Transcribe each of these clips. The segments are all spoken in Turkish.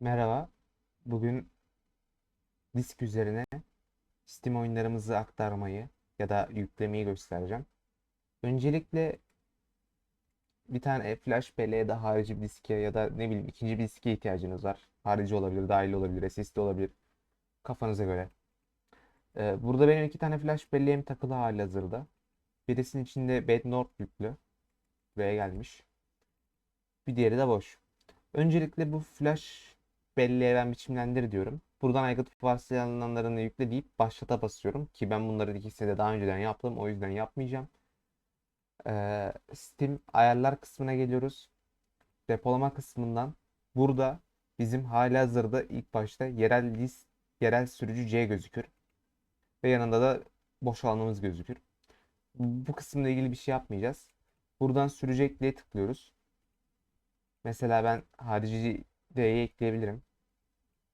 Merhaba. Bugün disk üzerine Steam oyunlarımızı aktarmayı ya da yüklemeyi göstereceğim. Öncelikle bir tane flash belleğe de harici bir diske ya da ne bileyim ikinci bir diske ihtiyacınız var. Harici olabilir, dahili olabilir, SSD olabilir. Kafanıza göre. Ee, burada benim iki tane flash belleğim takılı halihazırda. Birisinin içinde Bednord yüklü. Buraya gelmiş. Bir diğeri de boş. Öncelikle bu flash belleğe ben biçimlendir diyorum. Buradan aygıt varsayılanlarını yükle deyip başlata basıyorum. Ki ben bunları ikisini de daha önceden yaptım. O yüzden yapmayacağım. Ee, Steam ayarlar kısmına geliyoruz. Depolama kısmından burada bizim halihazırda ilk başta yerel disk, yerel sürücü C gözükür. Ve yanında da boş alanımız gözükür. Bu kısımla ilgili bir şey yapmayacağız. Buradan sürücü ekleye tıklıyoruz. Mesela ben harici D'yi ekleyebilirim.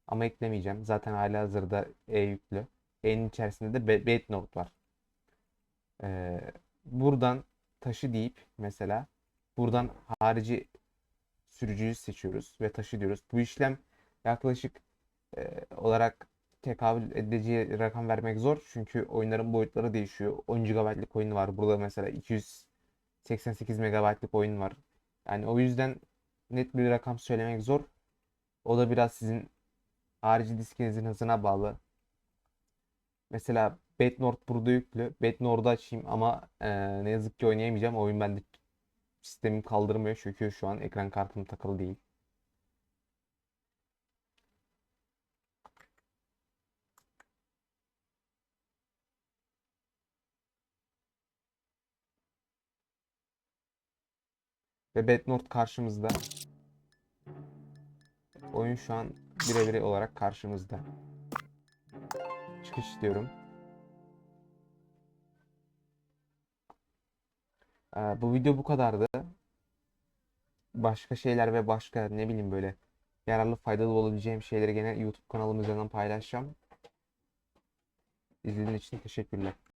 Ama eklemeyeceğim. Zaten halihazırda E yüklü. E'nin içerisinde de Be- Bednode var. Ee, buradan taşı deyip mesela buradan harici sürücüyü seçiyoruz ve taşı diyoruz. Bu işlem yaklaşık e, olarak tekabül edeceği rakam vermek zor. Çünkü oyunların boyutları değişiyor. 10 GB'lık oyun var. Burada mesela 288 MB'lık oyun var. Yani o yüzden net bir rakam söylemek zor. O da biraz sizin harici diskinizin hızına bağlı. Mesela Bednord burada yüklü. Bednord'u açayım ama e, ne yazık ki oynayamayacağım. Oyun bende sistemim kaldırmıyor çünkü şu an ekran kartım takılı değil. Ve Bednord karşımızda. Oyun şu an birebir olarak karşımızda. Çıkış diyorum. Ee, bu video bu kadardı. Başka şeyler ve başka ne bileyim böyle yararlı faydalı olabileceğim şeyleri gene YouTube kanalım üzerinden paylaşacağım. İzlediğiniz için teşekkürler.